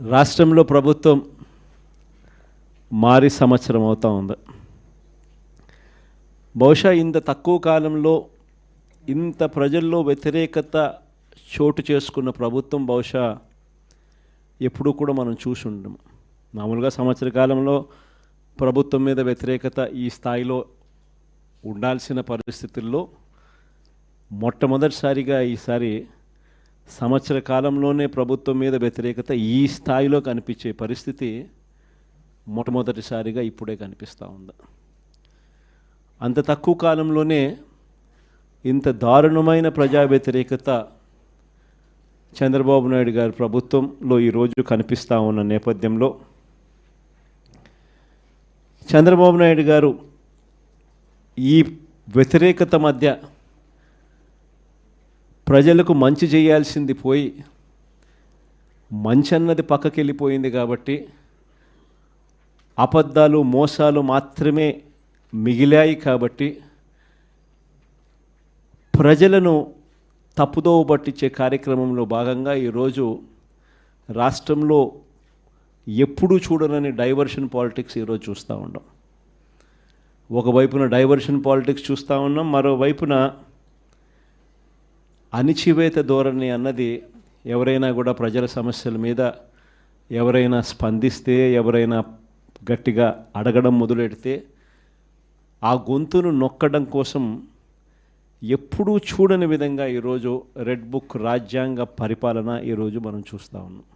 రాష్ట్రంలో ప్రభుత్వం మారి సంవత్సరం అవుతూ ఉంది. బహుశా ఇంత తక్కువ కాలంలో ఇంత ప్రజల్లో వ్యతిరేకత చోటు చేసుకున్న ప్రభుత్వం బహుశా ఎప్పుడూ కూడా మనం చూసి ఉండము. మామూలుగా సంవత్సర కాలంలో ప్రభుత్వం మీద వ్యతిరేకత ఈ స్థాయిలో ఉండాల్సిన పరిస్థితుల్లో మొట్టమొదటిసారిగా ఈసారి సంవత్సర కాలంలోనే ప్రభుత్వం మీద వ్యతిరేకత ఈ స్థాయిలో కనిపించే పరిస్థితి మొట్టమొదటిసారిగా ఇప్పుడే కనిపిస్తూ ఉంది. అంత తక్కువ కాలంలోనే ఇంత దారుణమైన ప్రజా వ్యతిరేకత చంద్రబాబు నాయుడు గారి ప్రభుత్వంలో ఈరోజు కనిపిస్తూ ఉన్న నేపథ్యంలో చంద్రబాబు నాయుడు గారు ఈ వ్యతిరేకత మధ్య ప్రజలకు మంచి చేయాల్సింది పోయి మంచి అన్నది పక్కకి వెళ్ళిపోయింది కాబట్టి అబద్ధాలు మోసాలు మాత్రమే మిగిలాయి కాబట్టి ప్రజలను తప్పుదోవ పట్టించే కార్యక్రమంలో భాగంగా ఈరోజు రాష్ట్రంలో ఎప్పుడూ చూడనని డైవర్షన్ పాలిటిక్స్ ఈరోజు చూస్తూ ఉన్నాం. ఒకవైపున డైవర్షన్ పాలిటిక్స్ చూస్తూ ఉన్నాం మరోవైపున అణిచివేత ధోరణి అన్నది ఎవరైనా కూడా ప్రజల సమస్యల మీద ఎవరైనా స్పందిస్తే ఎవరైనా గట్టిగా అడగడం మొదలెడితే ఆ గొంతును నొక్కడం కోసం ఎప్పుడూ చూడని విధంగా ఈరోజు రెడ్ బుక్ రాజ్యాంగ పరిపాలన ఈరోజు మనం చూస్తూ ఉన్నాం.